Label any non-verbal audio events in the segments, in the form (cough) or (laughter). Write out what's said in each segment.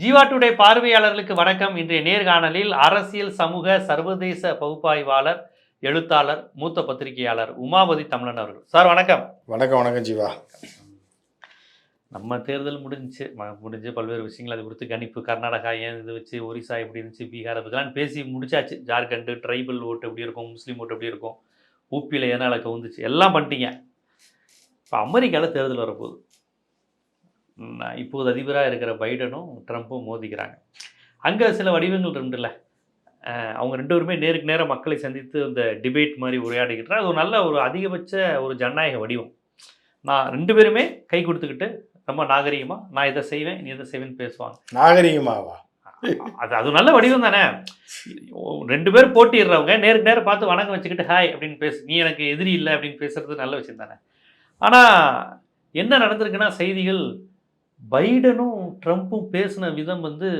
Jeeva today பார்வையாளர்களுக்கு வணக்கம். இன்றைய நேர்காணலில் அரசியல் சமூக சர்வதேச பகுப்பாய்வாளர் எழுத்தாளர் மூத்த பத்திரிகையாளர் உமாபதி தமிழன் அவர்கள். சார் வணக்கம். வணக்கம் வணக்கம் ஜீவா. நம்ம தேர்தல் முடிஞ்சுச்சு. ம- முடிஞ்சு பல்வேறு விஷயங்கள் அது குறித்து கணிப்பு கர்நாடகா ஏன் இது வச்சு ஒரிசா எப்படி இருந்துச்சு பீகார் அதுக்கெல்லாம் பேசி முடிச்சாச்சு. ஜார்க்கண்டு ட்ரைபல் ஓட்டு எப்படி இருக்கும் முஸ்லீம் ஓட்டு எப்படி இருக்கும் ஊப்பியில் எதனால் கவுந்துச்சு எல்லாம் பண்ணிட்டீங்க. இப்போ அமெரிக்காவில் தேர்தல் வரப்போகுது. இப்போது அதிபராக இருக்கிற பைடனும் ட்ரம்ப்பும் மோதிக்கிறாங்க. அங்கே சில வடிவங்கள் இருந்துல்ல அஹ், அவங்க ரெண்டு பேருமே நேருக்கு நேரம் மக்களை சந்தித்து அந்த டிபேட் மாதிரி உரையாடிக்கிட்டு அது ஒரு நல்ல ஒரு அதிகபட்ச ஒரு ஜனநாயக வடிவம். நான் ரெண்டு பேருமே கை கொடுத்துக்கிட்டு ரொம்ப நாகரிகமா நான் இதை செய்வேன் நீ இதை செய்வேன்னு பேசுவாங்க. நாகரிகமாவா? அது அது நல்ல வடிவம் தானே. ரெண்டு பேர் போட்டிடுறவங்க நேருக்கு நேரம் பார்த்து வணக்கம் வச்சுக்கிட்டு ஹாய் அப்படின்னு பேசு நீ எனக்கு எதிரி இல்லை அப்படின்னு பேசுறது நல்ல விஷயம் தானே. ஆனால் என்ன நடந்திருக்குன்னா செய்திகள் பைடனும் ட்ரம்ப்பும் பேசின விதம் வந்து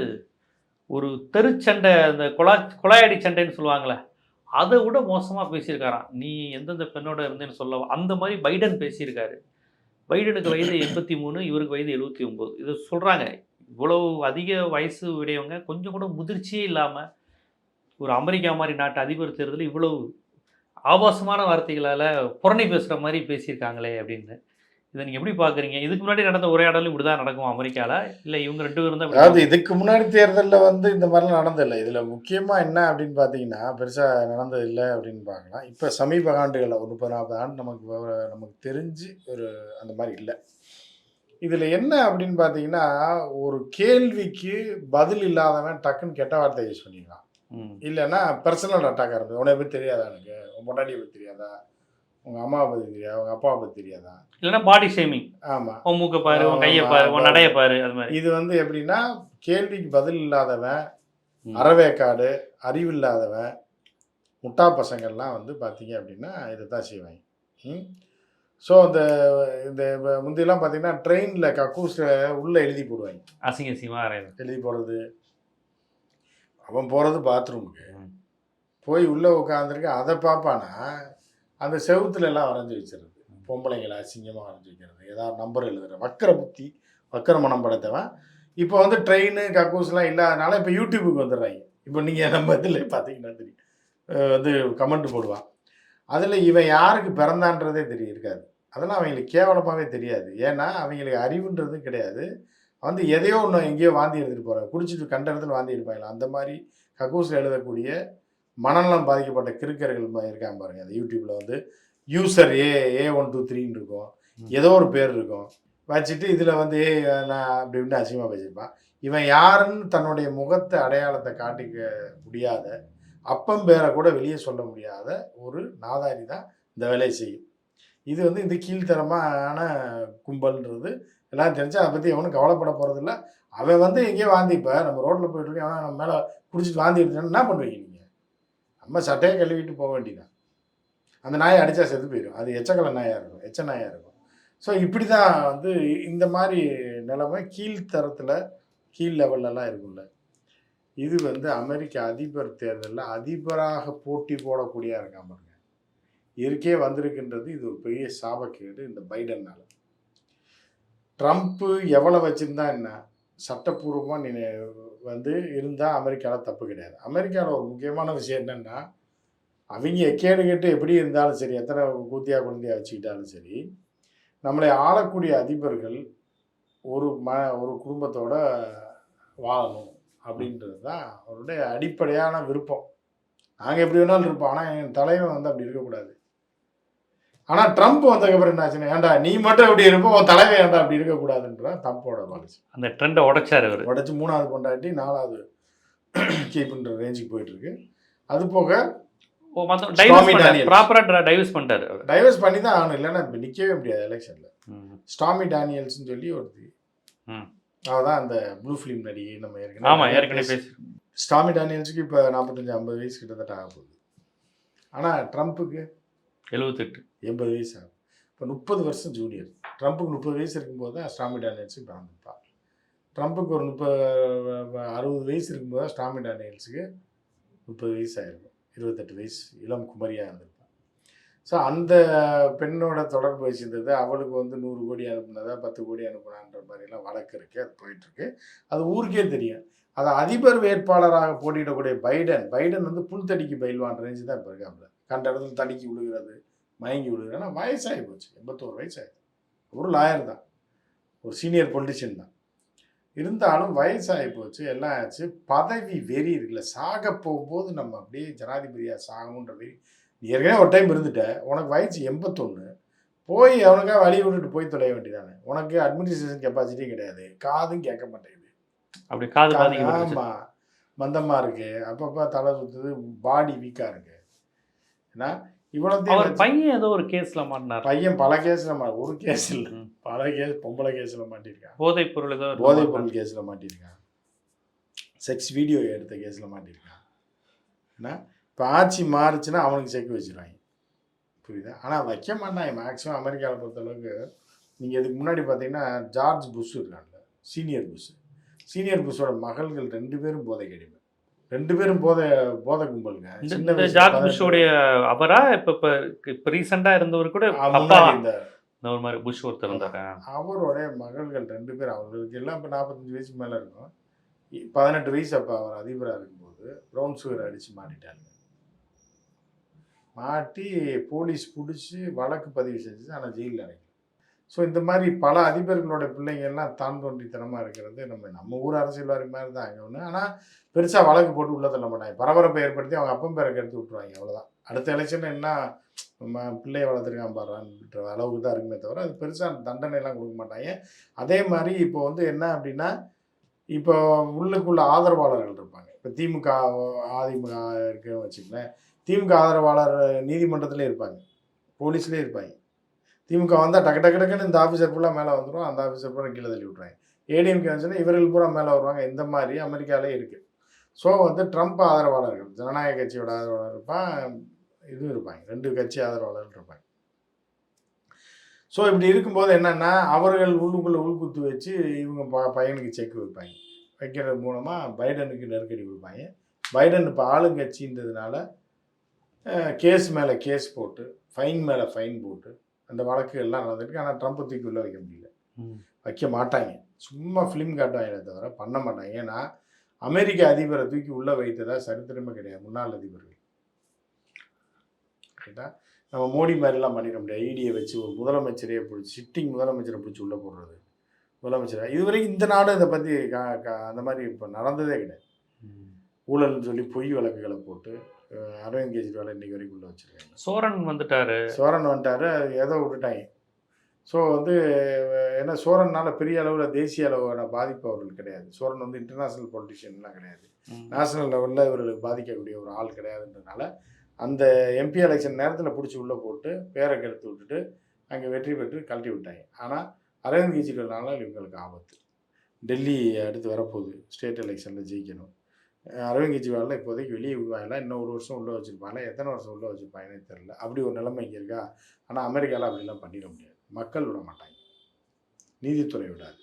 ஒரு தெருச்சண்டை அந்த குழா குழாயடி சண்டைன்னு சொல்லுவாங்களே அதை விட மோசமாக பேசியிருக்காராம். நீ எந்தெந்த பெண்ணோட இருந்தேன்னு சொல்ல அந்த மாதிரி பைடன் பேசியிருக்காரு. பைடனுக்கு வயது எண்பத்தி மூணு இவருக்கு வயது எழுபத்தி ஒம்பது. இது சொல்கிறாங்க இவ்வளவு அதிக வயசு உடையவங்க கொஞ்சம் கூட முதிர்ச்சியே இல்லாமல் ஒரு அமெரிக்கா மாதிரி நாட்டு அதிபர் தேர்தலில் இவ்வளவு ஆபாசமான வார்த்தைகளால் புறணி பேசுகிற மாதிரி பேசியிருக்காங்களே அப்படின்னு இதை நீங்கள் எப்படி பார்க்குறீங்க இதுக்கு முன்னாடி நடந்த உரையாடலும் இப்படி தான் நடக்கும் அமெரிக்காவில் இல்லை இவங்க ரெண்டு பேரும் தான் அதாவது இதுக்கு முன்னாடி தேர்தலில் வந்து இந்த மாதிரிலாம் நடந்ததில்லை. இதில் முக்கியமாக என்ன அப்படின்னு பார்த்தீங்கன்னா பெருசாக நடந்தது இல்லை அப்படின்னு பார்க்கலாம். இப்போ சமீப ஆண்டுகளில் ஒரு முப்பது நாற்பது ஆண்டு நமக்கு நமக்கு தெரிஞ்சு ஒரு அந்த மாதிரி இல்லை. இதில் என்ன அப்படின்னு பார்த்தீங்கன்னா ஒரு கேள்விக்கு பதில் இல்லாதவன் டக்குன்னு கெட்ட வார்த்தை யூஸ் பண்ணிக்கலாம் இல்லைன்னா பர்சனல் அட்டாக் ஆரம்பிச்சு உன்னை பற்றி தெரியாதா எனக்கு? உன் பொண்டாட்டியை பற்றி தெரியாதா? உங்கள் அம்மாவை பற்றி தெரியாதா உங்கள் அப்பாவை பற்றி தெரியாதா? இல்லைன்னா பாடி ஷேமிங் ஆமாம் உன் மூக்க பாரு உன் கையை பாரு உன் நடைய பாரு அது மாதிரி. இது வந்து எப்படின்னா கேள்விக்கு பதில் இல்லாதவன். அறவேக்காடு அறிவில்லாதவன் முட்டா பசங்கள்லாம் வந்து பார்த்தீங்க அப்படின்னா இதை தான் செய்வாங்க. ம். ஸோ இந்த இந்த முந்தியெல்லாம் பார்த்தீங்கன்னா ட்ரெயினில் கக்கூஸில் உள்ளே எழுதி போடுவாங்க. அசிங்க அசிங்கமாக எழுதி போடுறது. அவன் போகிறது பாத்ரூமுக்கு. போய் உள்ளே உட்காந்துருக்கு அதை பார்ப்பானா? அந்த செவுத்துல எல்லாம் வரைஞ்சி வச்சிருது. பொம்பளைங்களை அசிங்கமாக வரைஞ்சி வைக்கிறது. ஏதாவது நம்பர் எழுதுற வக்கர புத்தி வக்கர மனம் படைத்தவன். இப்போ வந்து ட்ரெயின் கக்கூஸ்லாம் இல்லாதனால இப்போ யூடியூபுக்கு வந்துடுறாங்க. இப்போ நீங்கள் நம்ம இதில் பார்த்தீங்கன்னா தெரியும். வந்து கமெண்ட் போடுவான். அதில் இவன் யாருக்கு பிறந்தான்றதே தெரிய இருக்காது. அதெல்லாம் அவங்களுக்கு கேவலமாகவே தெரியாது. ஏன்னா அவங்களுக்கு அறிவுன்றது கிடையாது. வந்து எதையோ ஒன்று எங்கேயோ வாந்தி எடுத்துகிட்டு போகிறாங்க குடிச்சிட்டு கண்ட இடத்துல வாந்தி எடுப்பாங்களா. அந்த மாதிரி கக்கூஸில் எழுதக்கூடிய மனநலம் பாதிக்கப்பட்ட கிறுக்கர்கள் ம- இருக்காங்க பாருங்க. அந்த யூடியூப்ல வந்து user A A one two த்ரீன்னு இருக்கும். ஏதோ ஒரு பேர் இருக்கும். வச்சுட்டு இதில் வந்து ஏ நான் அப்படி இப்படின்னு அசிங்கமாக பேசியிருப்பான். இவன் யாருன்னு தன்னுடைய முகத்தை அடையாளத்தை காட்டிக்க முடியாத அப்பம் பேரை கூட வெளியே சொல்ல முடியாத ஒரு நாதாரி தான் இந்த வேலையை செய்யும். இது வந்து இந்த கீழ்த்தரமான கும்பல்ன்றது. எல்லாம் தெரிஞ்சு அதை பற்றி எவனும் கவலைப்பட போகிறதில்ல அவன் வந்து எங்கேயோ வாந்தி இப்போ நம்ம ரோட்டில் போயிட்டு இருக்கேன். அவன் நம்ம மேலே குடிச்சிட்டு வாந்தி எடுத்துட்டான்னா என்ன பண்ணுவீங்க நீங்கள் நம்ம சட்டையை கழுவிட்டு போக வேண்டியதான் அந்த நாயை அடித்தா செத்து போயிடும் அது எச்சக்கலை நாயாக இருக்கும். எச்ச நாயாக இருக்கும். ஸோ இப்படி தான் வந்து இந்த மாதிரி நிலைமை கீழ்த்தரத்தில் கீழ் லெவல்லலாம் இருக்கும்ல. இது வந்து அமெரிக்க அதிபர் தேர்தலில் அதிபராக போட்டி போடக்கூடிய இருக்காம பாருங்க. இருக்கே வந்திருக்கின்றது இது ஒரு பெரிய சாபக்கேடு இந்த பைடன்னால். ட்ரம்ப்பு எவ்வளோ வச்சுருந்தா என்ன? சட்டப்பூர்வமாக நீ வந்து இருந்தால் அமெரிக்காவில் தப்பு கிடையாது. அமெரிக்காவில் ஒரு முக்கியமான விஷயம் என்னென்னா அவங்க கேடு கேட்டு எப்படி இருந்தாலும் சரி எத்தனை கூத்தியா குழந்தையாக வச்சுக்கிட்டாலும் சரி நம்மளை ஆளக்கூடிய அதிபர்கள் ஒரு ம ஒரு குடும்பத்தோட வாழணும் அப்படின்றது தான் அவருடைய அடிப்படையான விருப்பம். நாங்கள் எப்படி வேணாலும் இருப்போம். ஆனால் என் தலைவன் வந்து அப்படி இருக்கக்கூடாது. ஆனால் ட்ரம்ப் வந்ததுக்கப்புறம் என்ன ஆச்சுன்னா ஏன்டா நீ மட்டும் எப்படி இருப்போம் உன் தலைவன் ஏன்டா அப்படி இருக்கக்கூடாதுன்ற ட்ரம்ப்போட பாலிசி அந்த ட்ரெண்டை உடைச்சாரு அவர். உடச்சி மூணாவது கொண்டாட்டி நாலாவது கீப்புன்ற ரேஞ்சுக்கு போயிட்டு இருக்கு அது போக டைவர்ஸ் பண்ணிட்டாரு டைவர்ஸ் பண்ணி தான் ஆகணும் இல்லைன்னா நிற்கவே முடியாது எலெக்ஷனில். ஸ்டாமி டேனியல்ஸ்னு சொல்லி ஒருத்தி. ம். அவள் தான் அந்த ப்ளூ ஃபிலிம் நடிகை நம்ம ஏற்கனவே பேசி ஸ்டாமி டேனியல்ஸுக்கு இப்போ நாற்பத்தஞ்சு ஐம்பது வயசு கிட்டத்தட்ட ஆக போகுது ஆனால் ட்ரம்ப்புக்கு எழுபத்தெட்டு எண்பது வயசு ஆகும் இப்போ முப்பது வருஷம் ஜூனியர். ட்ரம்ப்புக்கு முப்பது வயசு இருக்கும்போது தான் ஸ்டாமி டேனியல்ஸுக்கு பிறந்திருப்பான் ட்ரம்ப்புக்கு ஒரு முப்பது அறுபது வயசு இருக்கும்போது தான் ஸ்டாமி டேனியல்ஸுக்கு முப்பது வயசு ஆகிருக்கும் இருபத்தெட்டு வயசு இளம் குமரியாக இருந்திருப்பான் ஸோ அந்த பெண்ணோட தொடர்பு வச்சிருந்தது அவளுக்கு வந்து நூறு கோடி அனுப்புனதா பத்து கோடி அனுப்புனான்ற மாதிரிலாம் வழக்கு இருக்குது அது போயிட்டுருக்கு அது ஊருக்கே தெரியும். அதை அதிபர் வேட்பாளராக போட்டியிடக்கூடிய பைடன் பைடன் வந்து புல்தடிக்கு பயில்வான் ரேஞ்சு தான் இப்போ இருக்காப்புல. கண்ட இடத்துல தடுக்கி விழுகிறது மயங்கி விழுகிறது. ஆனால் வயசாகி போச்சு. எண்பத்தோரு வயசாகி ஒரு லாயர் தான். ஒரு சீனியர் பொலிட்டிஷியன் தான். இருந்தாலும் வயசாகி போச்சு எல்லாம் ஆச்சு. பதவி வெறி இருக்குல்ல. சாக போகும்போது நம்ம அப்படியே ஜனாதிபதியாக சாகணுன்ற வெறி. நீ ஏற்கனவே ஒரு டைம் இருந்துட்ட. உனக்கு வயசு எண்பத்தொன்று போய் அவனுக்காக வழி விட்டுட்டு போய் தொலைய வேண்டியதானே. உனக்கு அட்மினிஸ்ட்ரேஷன் கெப்பாசிட்டியும் கிடையாது. காதும் கேட்க மாட்டேங்குது. அப்படி காது பாதிக்கப்பட்டுச்சு ஆமா. மந்தமா இருக்கு. அப்பப்ப தலை சுத்துது. பாடி வீக்கா இருக்கு. ஏன்னா இவ்வளவு பையன் ஏதோ ஒரு கேஸ்ல மாட்டினார். பையன் பல கேஸ்ல மா ஒரு கேஸ் இல்ல. பல கேஸ் பொம்பளை கேஸ்ல மாட்டிருக்கான் போதைப் பொருள் ஏதோ போதைப் பொருள் கேஸ்ல மாட்டிருக்கான் செக்ஸ் வீடியோ எடுத்த கேஸ்ல மாட்டிருக்கான் ஏன்னா இப்போ ஆட்சி மாறுச்சுன்னா அவனுக்கு செக் வச்சிருவாங்க. புரியுதா? ஆனால் வைக்க மாட்டாங்க. மேக்ஸிமம் அமெரிக்காவில் பொறுத்தளவுக்கு நீங்கள் இதுக்கு முன்னாடி பார்த்தீங்கன்னா ஜார்ஜ் புஷ் இருக்கான்ல. Senior Bush. சீனியர் புஷோட மகள்கள் ரெண்டு பேரும் போதை கடிமை ரெண்டு பேரும் போதை போதை கும்பலுங்க. இந்த- ஜார்ஜ் புஷோடைய அவரா? இப்ப இப்ப இப்ப ரீசெண்டா இருந்தவர் கூட அப்பா. இந்த ஒரு மாதிரி புஷ் ஒருத்தர் இருந்தாரு. அவரோட மகள்கள் ரெண்டு பேர் அவங்களுக்கு எல்லாம் இப்போ நாற்பத்தஞ்சு வயசுக்கு மேலே இருக்கும். பதினெட்டு வயசு அப்போ அவர் அதிபராக இருக்கும்போது ப்ரௌன் சுகர் அடித்து மாட்டிட்டாங்க மாட்டி போலீஸ் பிடிச்சி வழக்கு பதிவு செஞ்சு ஆனால் ஜெயிலில் அடைக்கல. ஸோ இந்த மாதிரி பல அதிபர்களோட பிள்ளைங்கள்லாம் தான் தோன்றித்தனமாக இருக்கிறது. நம்ம நம்ம ஊர் அரசியல்வாதி மாதிரி தான் அங்கே ஒன்று ஆனால் பெருசாக வழக்கு போட்டு உள்ள தள்ள மாட்டாங்க பரபரப்பை ஏற்படுத்தி அவங்க அப்பன் பேரை கெடுத்து விட்ருவாங்க அவ்வளோதான் அடுத்த எலெக்ஷன் என்ன நம்ம பிள்ளைய வளர்த்துருக்கான் பாடுறான்ற அளவுக்கு தான் இருக்குமே தவிர அது பெருசாக தண்டனைலாம் கொடுக்க மாட்டாங்க. அதே மாதிரி இப்போ வந்து என்ன அப்படின்னா இப்போ உள்ளுக்குள்ள ஆதரவாளர்கள் இருப்பாங்க. இப்போ திமுக அதிமுக இருக்குன்னு வச்சுக்கோங்களேன். திமுக ஆதரவாளர் நீதிமன்றத்திலே இருப்பாங்க. போலீஸ்லேயே இருப்பாங்க. திமுக வந்தால் டக்கு டக்கு டக்குன்னு இந்த ஆஃபீஸர் ஃபுல்லாக மேலே வந்துடும் அந்த ஆஃபீஸர் பூரா கீழே தள்ளி விட்றாங்க ஏடிஎம்கே வந்துச்சுன்னா இவர்கள் பூரா மேலே வருவாங்க. இந்த மாதிரி அமெரிக்காவிலே இருக்குது ஸோ வந்து ட்ரம்ப் ஆதரவாளர்கள் ஜனநாயக கட்சியோட ஆதரவாளர் இருப்பான் இதுவும் இருப்பாங்க. ரெண்டு கட்சி ஆதரவாளர்கள் இருப்பாங்க. ஸோ இப்படி இருக்கும்போது என்னென்னா அவர்கள் உள்ளுக்குள்ளே உள்குத்து வச்சு இவங்க ப பையனுக்கு செக் வைப்பாங்க. வைக்கிறது மூலமாக பைடனுக்கு நெருக்கடி கொடுப்பாங்க. பைடன் இப்போ ஆளுங்கட்சின்றதுனால கேஸ் மேலே கேஸ் போட்டு ஃபைன் மேலே ஃபைன் போட்டு அந்த வழக்கு எல்லாம் நடந்திருக்கு. ஆனால் ட்ரம்ப் தூக்கி உள்ள வைக்க முடியல. வைக்க மாட்டாங்க. சும்மா ஃபிலிம் காட்டுவாங்க தவிர பண்ண மாட்டாங்க. ஏன்னா அமெரிக்க அதிபரை தூக்கி உள்ளே வைத்ததா சரித்திரமே கிடையாது. முன்னாள் அதிபர்கள். ரைட்டா நம்ம மோடி மாதிரிலாம் பண்ணிட முடியாது. ஐடியை வச்சு ஒரு முதலமைச்சரையே பிடிச்சி சிட்டிங் முதலமைச்சரை பிடிச்சி உள்ளே போடுறது. முதலமைச்சர்? இதுவரைக்கும் இந்த நாடு இதை பற்றி அந்த மாதிரி இப்போ நடந்ததே கிடையாது. ஊழல்னு சொல்லி பொய் வழக்குகளை போட்டு அரவிந்த் கெஜ்ரிவால் இன்னைக்கு வரைக்கும் உள்ள வச்சிருக்காங்க. சோரன் வந்துட்டாரு. சோரன் வந்துட்டாரு ஏதோ விட்டுட்டாங்க. ஸோ வந்து ஏன்னா சோரன்னால பெரிய அளவில் தேசிய அளவான பாதிப்பு அவர்களுக்கு கிடையாது. சோரன் வந்து இன்டர்நேஷ்னல் பொலிட்டிஷியன்லாம் கிடையாது. நேஷனல் லெவலில் இவர்களுக்கு பாதிக்கக்கூடிய ஒரு ஆள் கிடையாதுன்றதுனால அந்த எம்பி எலெக்ஷன் நேரத்தில் பிடிச்சி உள்ளே போட்டு பேரை கெடுத்து விட்டுட்டு அங்கே வெற்றி பெற்று கழட்டி விட்டாங்க. ஆனால் அரவிந்த் கெஜ்ரிவால்னால இவங்களுக்கு ஆபத்து. டெல்லி அடுத்து வரப்போகுது ஸ்டேட் எலெக்ஷனில் ஜெயிக்கணும். அரவிந்த் கெஜ்ரிவாலில் இப்போதைக்கு வெளியே விடுவாங்களா இன்னும் ஒரு வருஷம் உள்ளே வச்சுருப்பாங்களா எத்தனை வருஷம் உள்ளே வச்சுருப்பாங்கன்னே தெரில அப்படி ஒரு நிலைமை இங்கே இருக்கா? ஆனால் அமெரிக்காவில் அப்படிலாம் பண்ணிட முடியாது. மக்கள் விட மாட்டாங்க. நீதித்துறை விடாது.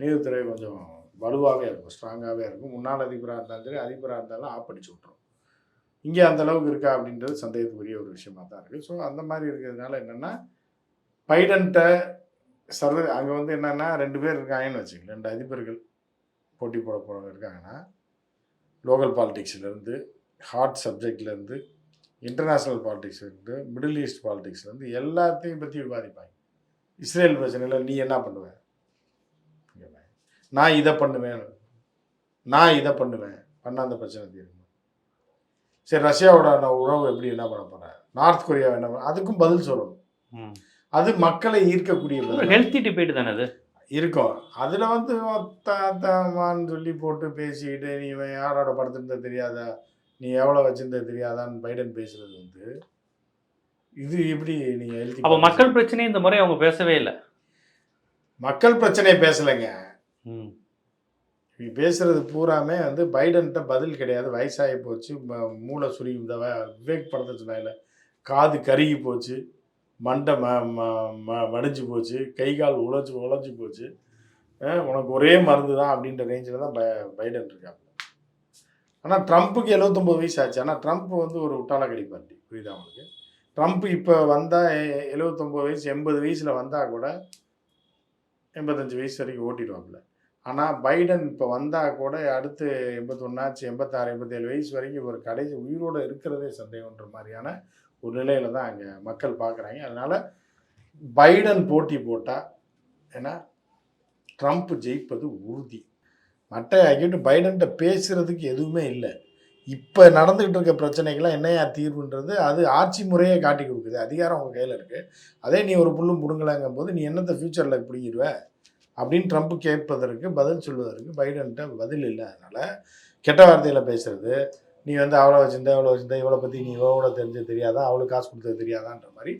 நீதித்துறை கொஞ்சம் வலுவாகவே இருக்கும் ஸ்ட்ராங்காகவே இருக்கும். முன்னாள் அதிபராக இருந்தாலும் சரி அதிபராக இருந்தாலும் ஆப்படிச்சு விட்ரும் இங்கே அந்த அளவுக்கு இருக்கா அப்படின்றது சந்தேகத்துக்குரிய ஒரு விஷயமாக தான் இருக்குது ஸோ அந்த மாதிரி இருக்கிறதுனால என்னென்னா பைடன்ட்ட சர்வ அங்கே வந்து என்னென்னா ரெண்டு பேர் இருக்காங்கன்னு வச்சுக்கோங்க ரெண்டு அதிபர்கள் போட்டி போட போகிறவங்க இருக்காங்கன்னா லோக்கல் பாலிடிக்ஸ்லேருந்து ஹாட் சப்ஜெக்ட்லேருந்து இன்டர்நேஷ்னல் பாலிடிக்ஸ்லேருந்து மிடில் ஈஸ்ட் பாலிடிக்ஸ்லேருந்து எல்லாத்தையும் பற்றி விவாதிப்பாங்க. இஸ்ரேல் பிரச்சனையில் நீ என்ன பண்ணுவ? நான் இதை பண்ணுவேன். நான் இதை பண்ணுவேன். பண்ண அந்த பிரச்சனை தீரும்? சரி ரஷ்யாவோட நான் உறவு எப்படி என்ன பண்ண போகிறேன் நார்த் கொரியா என்ன பண்ண அதுக்கும் பதில் சொல்லணும். அது மக்களை ஈர்க்கக்கூடிய. ஹெல்த்தி டிபேட் தானே அது? இருக்கும். அதில் வந்து தாத்தாமான்னு சொல்லி போட்டு பேசிக்கிட்டு நீ இவன் யாரோட படுத்திருந்தா தெரியாதா? நீ எவ்வளோ வச்சிருந்தா தெரியாதான்னு பைடன் பேசுறது வந்து இது எப்படி நீங்க எழுதி அப்ப மக்கள் பிரச்சனை இந்த முறை அவங்க பேசவே இல்லை. மக்கள் பிரச்சனையை பேசலைங்க. பேசுறது பூராமே வந்து பைடன்கிட்ட பதில் கிடையாது. வயசாகி போச்சு. மூளை சுருங்கி விவேக் படத்தை சொன்னால காது கருகி போச்சு. மண்டை ம ம- ம- போச்சு. கை கால் உழைச்சி உழைச்சி போச்சு. உனக்கு ஒரே மருந்து தான் அப்படின்ற ரேஞ்சில் தான் பை பைடன் இருக்காங்க ஆனால் ட்ரம்ப்புக்கு எழுபத்தொம்போது வயசு ஆச்சு. ஆனால் ட்ரம்ப் வந்து ஒரு உட்டாளக்கடி பார்ட்டி புரியுதா அவனுக்கு ட்ரம்ப் இப்போ வந்தால் எழுபத்தொம்போது வயசு எண்பது வயசில் வந்தால் கூட எண்பத்தஞ்சு வயசு வரைக்கும் ஓட்டிடுவாப்புல ஆனால் பைடன் இப்போ வந்தால் கூட அடுத்து எண்பத்தொன்னாச்சு எண்பத்தாறு எண்பத்தேழு வயசு வரைக்கும் இவர் கடைசி உயிரோடு இருக்கிறதே சந்தேகன்ற மாதிரியான ஒரு நிலையில தான் அங்கே மக்கள் பார்க்குறாங்க. அதனால் பைடன் போட்டி போட்டால் ஏன்னா ட்ரம்ப் ஜெயிப்பது உறுதி. மற்ற ஆகிட்டு பைடன்கிட்ட பேசுகிறதுக்கு எதுவுமே இல்லை. இப்போ நடந்துக்கிட்டு இருக்க பிரச்சனைகள்லாம் என்னையா தீர்வுன்றது அது ஆட்சி முறையே காட்டி கொடுக்குது. அதிகாரம் உங்கள் கையில் இருக்குது அதே நீ ஒரு புல்லும் பிடுங்கலாங்கும் போது நீ என்னத்தை ஃப்யூச்சரில் பிடிங்கிடுவ? அப்படின்னு ட்ரம்ப் கேட்பதற்கு பதில் சொல்வதற்கு பைடன்கிட்ட பதில் இல்லை. அதனால் கெட்ட வார்த்தையில் பேசுகிறது நீ வந்து அவ்வளோ வச்சிருந்த இவ்வளோ வச்சிருந்த இவளை பற்றி நீ இவ்வளோ தெரிஞ்சு தெரியாதா? அவளுக்கு காசு கொடுத்தது தெரியாதான்ற மாதிரி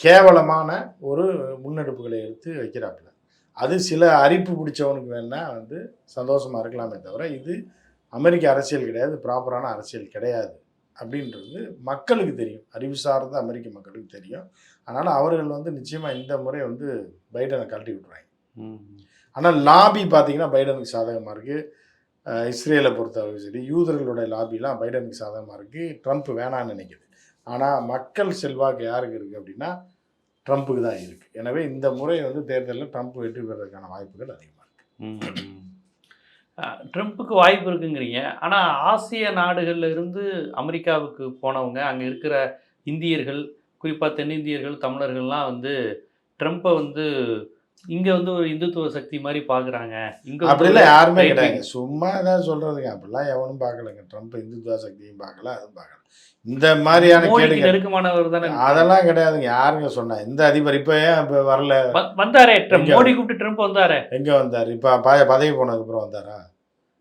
கேவலமான ஒரு முன்னெடுப்புகளை எடுத்து வைக்கிறாப்புல. அது சில அரிப்பு பிடிச்சவனுக்கு வேணா வந்து சந்தோஷமாக இருக்கலாமே தவிர இது அமெரிக்க அரசியல் கிடையாது ப்ராப்பரான அரசியல் கிடையாது அப்படின்றது மக்களுக்கு தெரியும். அறிவு சார்ந்த அமெரிக்க மக்களுக்கு தெரியும். அதனால் அவர்கள் வந்து நிச்சயமாக இந்த முறை வந்து பைடனை கழட்டி விட்றாங்க ம். ஆனால் லாபி பார்த்தீங்கன்னா பைடனுக்கு சாதகமாக இருக்குது இஸ்ரேலை பொறுத்தவரை சரி யூதர்களுடைய லாபிலாம் பைடனுக்கு சாதகமாக இருக்குது ட்ரம்ப் வேணான்னு நினைக்குது. ஆனால் மக்கள் செல்வாக்கு யாருக்கு இருக்குது அப்படின்னா ட்ரம்ப்புக்கு தான் இருக்குது எனவே இந்த முறை வந்து தேர்தலில் ட்ரம்ப் வெற்றி பெறுறதுக்கான வாய்ப்புகள் அதிகமாக இருக்குது ட்ரம்ப்புக்கு வாய்ப்பு இருக்குங்கிறீங்க. ஆனால் ஆசிய நாடுகளில் இருந்து அமெரிக்காவுக்கு போனவங்க அங்கே இருக்கிற இந்தியர்கள் குறிப்பாக தென்னிந்தியர்கள் தமிழர்கள்லாம் வந்து ட்ரம்ப்பை வந்து இங்கே வந்து ஒரு இந்துத்துவ சக்தி மாதிரி பார்க்குறாங்க இங்கே அப்படிலாம் யாருமே கிடையாது. சும்மா ஏதாவது சொல்கிறதுங்க அப்படிலாம் எவனும் பார்க்கலங்க. ட்ரம்ப் இந்துத்துவ சக்தியும் பார்க்கல அதுவும் பார்க்கல. இந்த மாதிரியான கேடுங்க நெருக்கமானவர் தானே. அதெல்லாம் கிடையாதுங்க. யாருங்க சொன்னா? இந்த அதிபர் இப்போ ஏன் இப்போ வரல? வந்தாரே? மோடி கூப்பிட்டு ட்ரம்ப் வந்தாரே. எங்கே வந்தார்? இப்போ பதவி போனதுக்கப்புறம் வந்தாரா?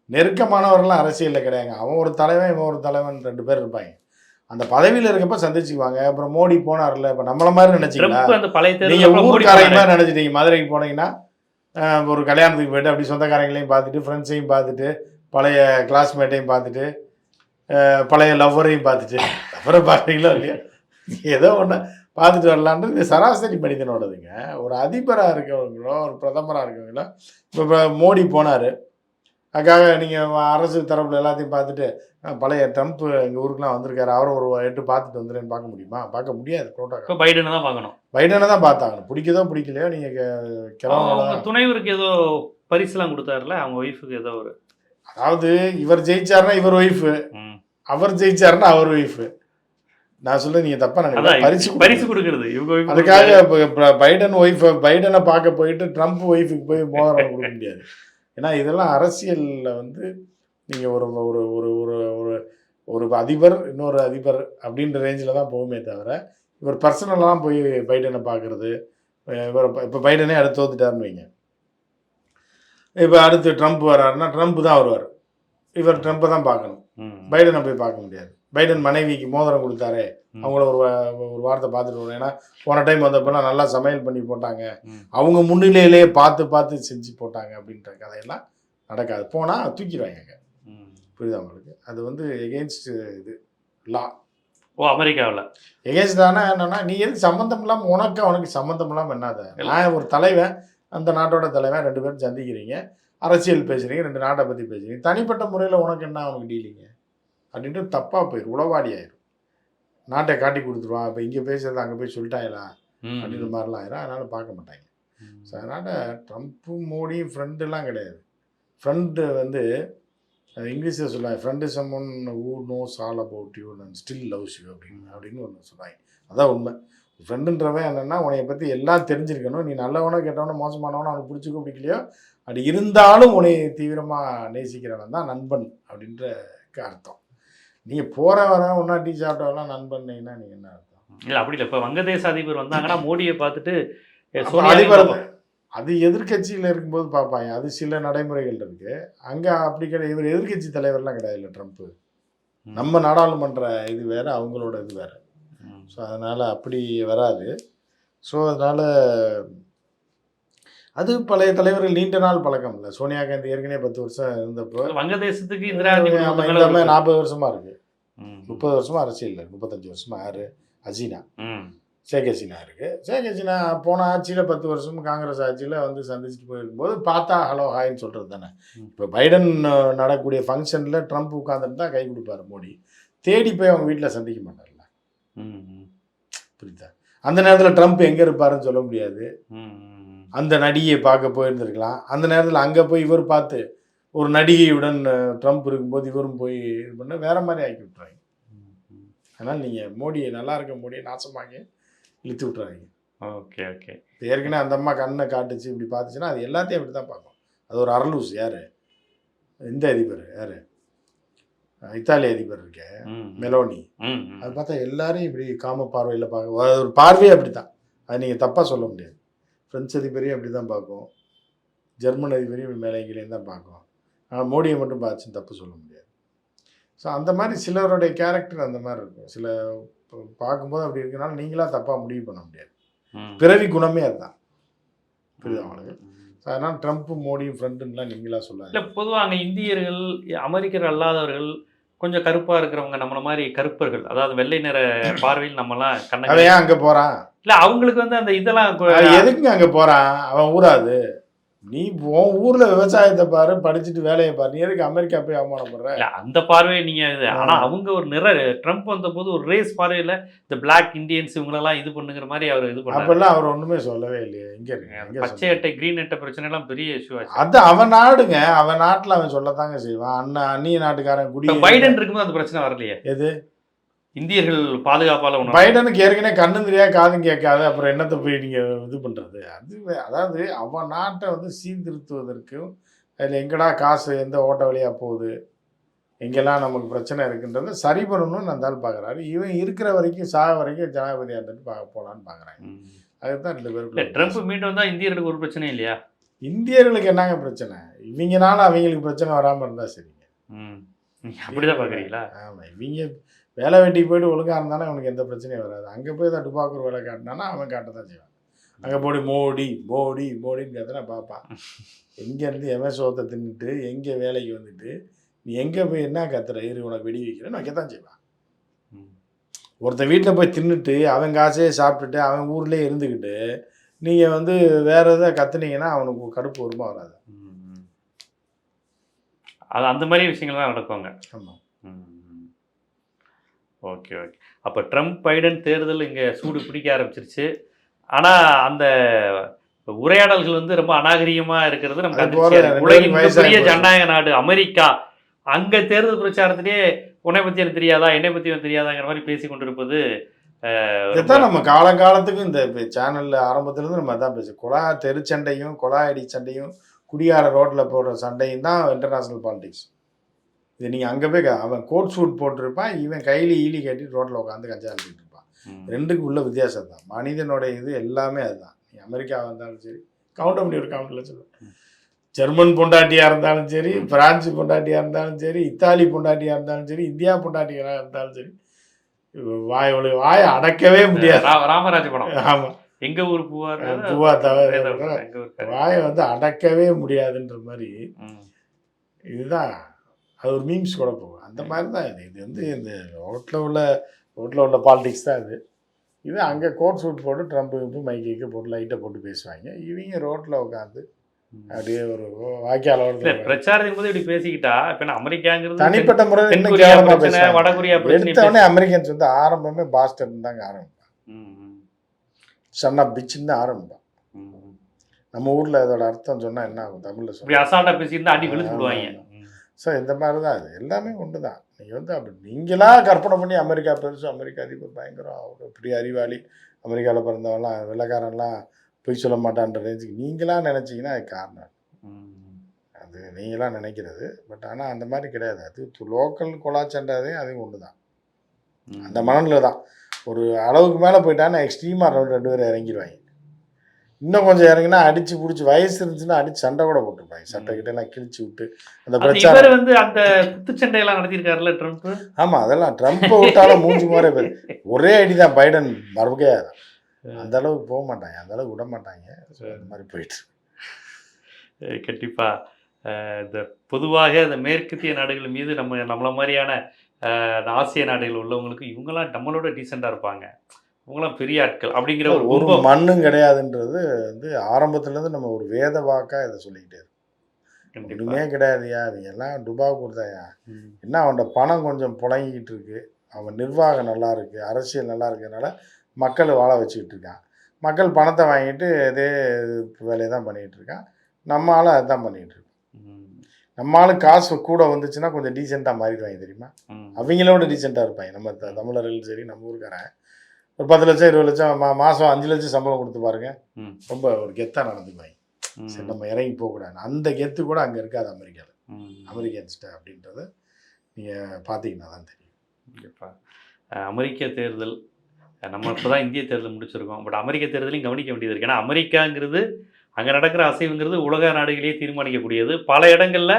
நெருக்கமானவர்கள்லாம் அரசியலில் கிடையாதுங்க. அவன் ஒரு தலைவன் இவன் ஒரு தலைவன் ரெண்டு பேர் இருப்பாங்க. அந்த பதவியில் இருக்கப்ப சந்திச்சுக்குவாங்க. அப்புறம் மோடி போனார்ல இப்போ நம்மள மாதிரி நினைச்சீங்களா? நீங்க ஊர்க்காரங்க. மாதிரி நினைச்சிட்டீங்க மதுரைக்கு போனீங்கன்னா ஒரு கல்யாணத்துக்கு போயிட்டு அப்படி சொந்தக்காரங்களையும் பார்த்துட்டு ஃப்ரெண்ட்ஸையும் பார்த்துட்டு பழைய கிளாஸ்மேட்டையும் பார்த்துட்டு பழைய லவ்வரையும் பார்த்துட்டு. லவ்வரை பார்த்தீங்களோ இல்லையா? ஏதோ ஒன்று பார்த்துட்டு வரலான்றது சராசரி மனிதனோடதுங்க. ஒரு அதிபராக இருக்கவங்களோ ஒரு பிரதமராக இருக்கவங்களோ இப்போ மோடி போனார். அதுக்காக நீங்கள் அரசு தரப்புல எல்லாத்தையும் பார்த்துட்டு பழைய ட்ரம்ப் எங்கள் ஊருக்குலாம் வந்திருக்காரு. அவரும் ஒரு எட்டு பார்த்துட்டு வந்துடுறேன்னு பார்க்க முடியுமா? பார்க்க முடியாது புரோட்டோகால் இப்போ பைடனை தான் பார்க்கணும். பைடனை தான் பார்த்தாங்க பிடிக்குதோ பிடிக்கலையோ நீங்கள் கிளம்ப துணைவருக்கு ஏதோ பரிசுலாம் கொடுத்தாருல அவங்க ஒய்ஃபுக்கு ஏதோ ஒரு. அதாவது இவர் ஜெயிச்சாருன்னா இவர் ஒய்ஃபு. அவர் ஜெயிச்சாருன்னா அவர் ஒய்ஃபு நான் சொல்ல நீங்க தப்பா நினைக்கிறேன் பரிசு பரிசு. கொடுக்கறது. இவங்க அதுக்காக பைடன் ஒய்ஃப் பைடனை பார்க்க போயிட்டு ட்ரம்ப் ஒய்ஃபுக்கு போய் மோதிரம் கொடுக்க முடியாது. ஏன்னா இதெல்லாம் அரசியல்ல வந்து நீங்க ஒரு ஒரு ஒரு ஒரு ஒரு ஒரு அதிபர் இன்னொரு அதிபர் அப்படின்ற ரேஞ்சில் தான் போகுமே தவிர இவர் பர்சனலாக போய் பைடனை பார்க்கறது. இவர் இப்போ பைடனே அடுத்து தோத்துட்டாருன்னு வைங்க. இப்போ அடுத்து ட்ரம்ப் வர்றாருன்னா ட்ரம்ப் தான் வருவார். இவர் ட்ரம்ப்பை தான் பார்க்கணும். பைடனை போய் பார்க்க முடியாது. பைடன் மனைவிக்கு மோதிரம் கொடுத்தாரு. அவங்கள ஒரு ஒரு வார்த்தை பார்த்துட்டு வரணும் ஏன்னா போன டைம் வந்தப்பெல்லாம் நல்லா சமையல் பண்ணி போட்டாங்க. அவங்க முன்னிலையிலேயே பார்த்து பார்த்து செஞ்சு போட்டாங்க அப்படின்ற கதையெல்லாம் நடக்காது. போனால் தூக்கிடுவாங்க. புரியுதா உங்களுக்கு? அது வந்து எகெயின்ஸ்ட் இது லா ஓ அமெரிக்காவில். எகெயின்ஸ்ட் தானே என்னன்னா நீ எதுக்கு சம்மந்தம் இல்லாமல் உனக்கு அவனுக்கு சம்மந்தம் இல்லாமல் என்னது? நான் ஒரு தலைவன் அந்த நாட்டோட தலைவன் ரெண்டு பேரும் சந்திக்கிறீங்க. அரசியல் பேசுறீங்க ரெண்டு நாட்டை பற்றி பேசுறீங்க. தனிப்பட்ட முறையில் உனக்கு என்ன அவனுக்கு டீலிங்க அப்படின்ட்டு தப்பாக போயிடும் உளவாடி ஆயிரும். நாட்டை காட்டி கொடுத்துருவான் இப்போ இங்கே பேசுறது அங்கே போய் சொல்லிட்டாங்களா? அப்படின்ற மாதிரிலாம் ஆயிரும். அதனால் பார்க்க மாட்டாங்க. ஸோ அதனால் ட்ரம்ப்பும் மோடியும் ஃப்ரெண்டுலாம் கிடையாது. ஃப்ரெண்டு வந்து இங்கிலீஷில் சொல்லுவாங்க friend someone who knows all about you and still loves you அப்படின்னு அப்படின்னு ஒன்று சொல்லுவாங்க. அதான் உண்மை. ஃப்ரெண்டுன்றவன் என்னென்னா உன்னைய பற்றி எல்லாம் தெரிஞ்சிருக்கணும். நீ நல்லவனோ கெட்டவனோ மோசமானவனோ அவனுக்கு பிடிச்சிக்கோ பிடிக்கலையோ அப்படி இருந்தாலும் உன்னை தீவிரமாக நேசிக்கிறவன் தான் நண்பன் அப்படின்ற அர்த்தம். நீங்கள் போகிற வர ஒன்றா டீ சாப்பிட்டவெல்லாம் நண்பன்னீங்கன்னா நீங்கள் என்ன அர்த்தம்? இல்லை அப்படி இல்லை. இப்போ வங்கதேச அதிபர் வந்தாங்கன்னா மோடியை பார்த்துட்டு அதிபர் அது எதிர்க்கட்சியில் இருக்கும்போது பார்ப்பாங்க. அது சில நடைமுறைகள் இருக்கு. அங்கே அப்படி கிடையாது. இவர் எதிர்க்கட்சி தலைவர்லாம் கிடையாது இல்லை ட்ரம்ப்பு. நம்ம நாடாளுமன்ற இது வேற அவங்களோட இது வேற. ஸோ அதனால் அப்படி வராது. ஸோ அதனால் அது பழைய தலைவர்கள் நீண்ட நாள் பழக்கம் இல்லை. சோனியா காந்தி ஏற்கனவே பத்து வருஷம் இருந்தப்போ வங்கதேசத்துக்கு இந்திரா காந்தி நாற்பது வருஷமா இருக்கு. முப்பது வருஷமா அரசியல் முப்பத்தஞ்சு வருஷமா யாரு? ஹசீனா ம். ஷேக் ஹசீனா இருக்கு. ஷேக் ஹசீனா போன ஆட்சியில் பத்து வருஷம் காங்கிரஸ் ஆட்சியில் வந்து சந்திச்சுட்டு போயிருக்கும்போது பார்த்தா ஹலோ ஹாய்ன்னு சொல்கிறது தானே. இப்போ பைடன் நடக்கக்கூடிய ஃபங்க்ஷனில் ட்ரம்ப் உட்காந்துட்டு தான் கை கொடுப்பாரு மோடி. தேடி போய் அவங்க வீட்டில் சந்திக்க மாட்டார்ல. புரியுதா? அந்த நேரத்தில் ட்ரம்ப் எங்கே இருப்பாருன்னு சொல்ல முடியாது. அந்த நடிகையை பார்க்க போயிருந்திருக்கலாம். அந்த நேரத்தில் அங்கே போய் இவர் பார்த்து ஒரு நடிகையுடன் ட்ரம்ப் இருக்கும்போது இவரும் போய் இது பண்ண வேற மாதிரி ஆக்கி விட்றாங்க. அதனால் நீங்கள் மோடியை நல்லா இருக்க மோடியை நாசமாக்கி இழுத்து விட்றாங்க ஓகே ஓகே. இப்போ ஏற்கனவே அந்த அம்மா கண்ணை காட்டுச்சு இப்படி பார்த்துச்சுன்னா அது எல்லாத்தையும் அப்படி தான் பார்க்கும். அது ஒரு அரலூஸ் யார்? இந்த அதிபர் யார்? இத்தாலி அதிபர் இருக்கே மெலோனி. அது பார்த்தா எல்லாரையும் இப்படி காம பார்வையில் பார்க்க ஒரு பார்வையே அப்படி தான் அது நீங்கள் தப்பாக சொல்ல முடியாது. ஃப்ரெஞ்சு அதிபரையும் அப்படி தான் பார்க்கும். ஜெர்மன் அதிபரையும் இப்படி மேலே கீழேயும் தான் பார்க்கும். ஆனால் மோடியை மட்டும் பார்த்துன்னு தப்பு சொல்ல முடியாது. ஸோ அந்த மாதிரி சிலருடைய கேரக்டர் அந்த மாதிரி இருக்கும். சில பார்க்கும்போது அப்படி இருக்கனால நீங்களா தப்பாக முடிவு பண்ண முடியாது. பிறவி குணமே அதுதான். புரியுதா. ஸோ அதனால் ட்ரம்ப்பும் மோடியும் ஃப்ரெண்டுலாம் நீங்களா இல்ல சொல்லாது பொதுவா அங்க இந்தியர்கள் அமெரிக்கர் அல்லாதவர்கள் கொஞ்சம் கருப்பா இருக்கிறவங்க நம்மள மாதிரி கருப்பர்கள். அதாவது வெள்ளை நிற (coughs) பார்வையில் நம்மலாம் கண்ண அங்கே போகிறான் இல்ல அவங்களுக்கு வந்து அந்த இதெல்லாம் எதுக்குங்க அங்கே போகிறான் அவன் ஊராது நீ உன் ஊரில் விவசாயத்தை பாரு படிச்சுட்டு வேலையை பாரு. நீ எதுக்கு அமெரிக்கா போய் அவமானப்படுற? இல்ல அந்த பார்வை நீங்க இது ஆனா அவங்க ஒரு நிற ட்ரம்ப் வந்த போது ஒரு ரேஸ் பார்வையில இந்த பிளாக் இந்தியன்ஸ் இவங்களெல்லாம் இது பண்ணுங்கிற மாதிரி அவர் இது பண்ணாரு. அப்பெல்லாம் அவர் ஒன்றுமே சொல்லவே இல்லையே. எங்கே இருக்கு பச்சை? அட்டை கிரீன் அட்டை பிரச்சனை எல்லாம் பெரிய இஷ்யூ ஆச்சு. அது அவன் நாடுங்க. அவன் நாட்டில் அவன் சொல்லத்தாங்க செய்வான். அண்ணன் அந்நிய நாட்டுக்காரன் குடி பைடன் இருக்கும்போது அந்த பிரச்சனை வரலையே. எது? இந்தியர்கள் பாதுகாப்பால ஒண்ணு பைடனுக்கு ஏற்கனவே கண்ணும் தெரியாது காதும் கேட்காது அப்புறம் என்னத்தை போய் நீங்கள் இது பண்ணுறது அது அதாவது அவன் நாட்டை வந்து சீர்திருத்துவதற்கும் அதில் எங்கடா காசு எந்த ஓட்ட வழியாக போகுது எங்கெல்லாம் நமக்கு பிரச்சனை இருக்குன்றதை சரி பண்ணணும்னு ஆள் பார்க்குறாரு இவன் இருக்கிற வரைக்கும் சாக வரைக்கும் ஜனாதிபதியாக இருந்துட்டு பார்க்க போகலான்னு பார்க்குறாங்க. அதுதான் ரெண்டு பேருக்குள்ள ட்ரம்ப் மீண்டும் வந்தா இந்தியர்களுக்கு ஒரு பிரச்சனையும் இல்லையா? இந்தியர்களுக்கு என்னங்க பிரச்சனை? இவங்கனால அவங்களுக்கு பிரச்சனை வராமல் இருந்தால் சரிங்க. அப்படிதான் பாக்குறீங்களா? ஆமாம் இவங்க வேலை வெட்டிக்கு போயிட்டு ஒழுங்காக இருந்தாலும் அவனுக்கு எந்த பிரச்சனையும் வராது. அங்கே போய் தான் டுபாக்கூர் வேலை காட்டினானா அவன் காட்ட தான் செய்வான். அங்கே போய் மோடி மோடி மோடின்னு கத்தனா பார்ப்பான். எங்கேருந்து எவன் சோத்தை தின்னுட்டு எங்கே வேலைக்கு வந்துட்டு நீ எங்கே போய் என்ன கத்துற இரு உனக்கு வெடி வைக்கிறேன்னு வைக்க தான் செய்வான். ஒருத்தன் வீட்டில் போய் தின்னுட்டு அவன் காசையே சாப்பிட்டுட்டு அவன் ஊர்லேயே இருந்துக்கிட்டு நீங்கள் வந்து வேறு எதை கத்துனீங்கன்னா அவனுக்கு கடுப்பு வருமா வராது. அது அந்த மாதிரி விஷயங்கள் தான் நடக்குவாங்க. ஆமாம் ஓகே ஓகே அப்போ ட்ரம்ப் பைடன் தேர்தல் இங்கே சூடு பிடிக்க ஆரம்பிச்சிருச்சு ஆனால் அந்த உரையாடல்கள் வந்து ரொம்ப அநாகரிகமா இருக்கிறது. ரெண்டு உலகின் போச்சு. ஜனநாயக நாடு அமெரிக்கா அங்க தேர்தல் பிரச்சாரத்திலே உன்னை பத்தி எனக்கு தெரியாதா என்னை பத்தி எனக்கு தெரியாதாங்கிற மாதிரி பேசி கொண்டிருப்பது இதுதான் நம்ம காலங்காலத்துக்கும் இந்த சேனல்ல ஆரம்பத்துலேருந்து நம்ம அதான் பேசு கொலா தெருச்சண்டையும் கொலா அடி சண்டையும் குடியார ரோட்டில் போடுற சண்டையும் தான் இன்டர்நேஷ்னல் பாலிடிக்ஸ் இது நீங்கள் அங்கே போய் அவன் கோட் சூட் போட்டிருப்பான் இவன் கையில் ஈலி கட்டிட்டு ரோட்டில் உட்காந்து கஞ்சா இருப்பான். ரெண்டுக்கு உள்ள வித்தியாசம் தான். மனிதனோட இது எல்லாமே அதுதான். நீ அமெரிக்காவாக இருந்தாலும் சரி கவுண்ட் பண்ணி ஒரு கவுண்டில் சொல்லுவேன் ஜெர்மன் பொண்டாட்டியாக இருந்தாலும் சரி பிரான்ஸ் பொண்டாட்டியாக இருந்தாலும் சரி இத்தாலி பொண்டாட்டியாக இருந்தாலும் சரி இந்தியா பொண்டாட்டியாக இருந்தாலும் சரி வாய் வாயை அடக்கவே முடியாது. ராமராஜ படம். ஆமா. எங்க ஊர் பூவார் பூவா தவிர வாயை வந்து அடக்கவே முடியாதுன்ற மாதிரி. இதுதான். அது ஒரு மீம்ஸ் கூட போகும். அந்த மாதிரி தான் இது. இது வந்து இந்த ரோட்டில் உள்ள ரோட்டில் உள்ள பாலிடிக்ஸ் தான் இது. இது அங்கே கோட் சூட் போட்டு ட்ரம்ப் கிம்பு மைக்கு போட்டு லைட்டை போட்டு பேசுவாங்க. இவங்க ரோட்டில் உட்காந்து அப்படியே ஒரு ஓரத்துல பிரச்சாரத்தின் போது இப்படி பேசிக்கிட்டா இப்ப அமெரிக்காங்கிறது தனிப்பட்ட முறையில் தென் இன்னும் கொரியா கேவலமா பிரச்சனை பேசுவாங்க. வட கொரியா பிரச்சனை எடுத்த உடனே அமெரிக்கன்ஸ் வந்து ஆரம்பமே பாஸ்டன் தாங்க ஆரம்பிப்பான் ம், ம், சன் ஆஃப் பிச்சுன்னு தான் ஆரம்பிப்பான். நம்ம ஊரில் அதோட அர்த்தம் சொன்னால் என்ன ஆகும்? தமிழில் சொல்ல அசால்ட்டா பேசியிருந்தா அடி விழுத்து விடுவாங்க. ஸோ இந்த மாதிரி தான் அது எல்லாமே ஒன்று தான். நீங்கள் வந்து அப்படி நீங்களா கற்பனை பண்ணி அமெரிக்கா பெருசு அமெரிக்கா அதிபர் பயங்கரம் அவர் பெரிய அறிவாளி அமெரிக்காவில் பிறந்தவன்லாம் வெள்ளைக்காரன்லாம் பொய் சொல்ல மாட்டான்ற ரேஞ்சுக்கு நீங்களா நினச்சிங்கன்னா அது காரணம். அது நீங்களா நினைக்கிறது. பட் ஆனால் அந்த மாதிரி கிடையாது. அது லோக்கல் கொலாச்சண்டாதே அதுவும் ஒன்று தான். அந்த மணலில் தான். ஒரு அளவுக்கு மேலே போயிட்டான்னா எக்ஸ்ட்ரீமாக ரெண்டு ரெண்டு பேரும் இறங்கிடுவாங்க இன்னும் கொஞ்சம் இறங்கினா அடிச்சு பிடிச்சி வயசு இருந்துச்சுன்னா அடிச்சு சண்டை கூட போட்டுருப்பாங்க சட்டை கிட்ட எல்லாம் கிழிச்சு விட்டு அந்த பிரச்சாரம். வந்து அந்த குத்துச்சண்டை எல்லாம் நடத்தியிருக்காருல்ல ட்ரம்ப் ஆமா அதெல்லாம் ட்ரம்ப்பை விட்டாலும் மூஞ்சி மாதிரி பேர் ஒரே அடி தான் பைடன் மறுபடியே அந்த அளவுக்கு போக மாட்டாங்க. அந்த அளவுக்கு விட மாட்டாங்க. அந்த மாதிரி போயிட்டு கண்டிப்பா. இந்த பொதுவாக இந்த மேற்கத்திய நாடுகள் மீது நம்ம நம்மள மாதிரியான ஆசிய நாடுகள் உள்ளவங்களுக்கு இவங்கெல்லாம் நம்மளோட டீசெண்டா இருப்பாங்க. இவங்கெல்லாம் பெரிய ஆட்கள் அப்படிங்கிற ஒரு ஒரு மண்ணும் கிடையாதுன்றது வந்து ஆரம்பத்துல இருந்து நம்ம ஒரு வேத வாக்கா இதை சொல்லிக்கிட்டே இருக்கோம். கிடையாதுயா அவங்க எல்லாம் டுபா கொடுத்தாயா. என்ன அவன்கிட்ட பணம் கொஞ்சம் புழங்கிக்கிட்டு இருக்கு. அவன் நிர்வாகம் நல்லா இருக்கு அரசியல் நல்லா இருக்கிறதுனால மக்களை வாழ வச்சுக்கிட்டு இருக்கான். மக்கள் பணத்தை வாங்கிட்டு இதே வேலையை தான் பண்ணிகிட்டு இருக்கான். நம்ம ஆளு அதுதான் பண்ணிகிட்டு இருக்கோம். ம், நம்ம ஆளு காசு கூட வந்துச்சுன்னா கொஞ்சம் டீசெண்டாக மாறிடுவாங்க தெரியுமா? அவங்களோட டீசெண்டாக இருப்பாங்க. நம்ம த- தமிழர்கள் சரி நம்ம ஊருக்காரன். ஒரு பத்து லட்சம் இருபது லட்சம் மா மாதம் அஞ்சு லட்சம் சம்பளம் கொடுத்து பாருங்க. ரொம்ப ஒரு கெத்தாக நடந்துக்குவாங்க ம், சரி நம்ம இறங்கி போகக்கூடாது அந்த கெத்து கூட அங்கே இருக்காது அமெரிக்காவில் ம். அமெரிக்கன்ஸ்ட்ட அப்படின்றத நீங்கள் பார்த்தீங்கன்னா தான் தெரியும். அமெரிக்க தேர்தல் நம்ம இப்போ தான் இந்திய தேர்தல் முடிச்சிருக்கோம். பட் அமெரிக்க தேர்தலையும் கவனிக்க வேண்டியது இருக்கு. ஏன்னா அமெரிக்காங்கிறது அங்கே நடக்கிற அசைவுங்கிறது உலக நாடுகளையே தீர்மானிக்கக்கூடியது. பல இடங்களில்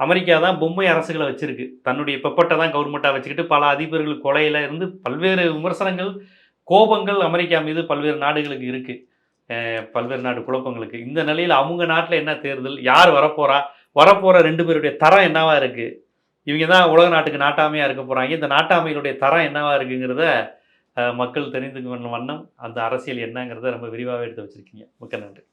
அமெரிக்கா தான் பொம்மை அரசுகளை வச்சிருக்கு. தன்னுடைய பெப்பட்டை தான் கவர்மெண்ட்டாக வச்சுக்கிட்டு பல அதிபர்கள் கொலையில இருந்து பல்வேறு விமர்சனங்கள் கோபங்கள் அமெரிக்கா மீது பல்வேறு நாடுகளுக்கு இருக்குது பல்வேறு நாடு குழப்பங்களுக்கு. இந்த நிலையில் அவங்க நாட்டில் என்ன தேர்தல்? யார் வரப்போகிறா வரப்போகிற ரெண்டு பேருடைய தரம் என்னவாக இருக்குது இவங்க தான் உலக நாட்டுக்கு நாட்டாமையாக இருக்க போகிறாங்க இந்த நாட்டாமைகளுடைய தரம் என்னவா இருக்குங்கிறத மக்கள் தெரிந்து கொள்ளும் வண்ணம் அந்த அரசியல் என்னங்கிறத ரொம்ப விரிவாக எடுத்து வச்சுருக்கீங்க. மிக்க நன்றி.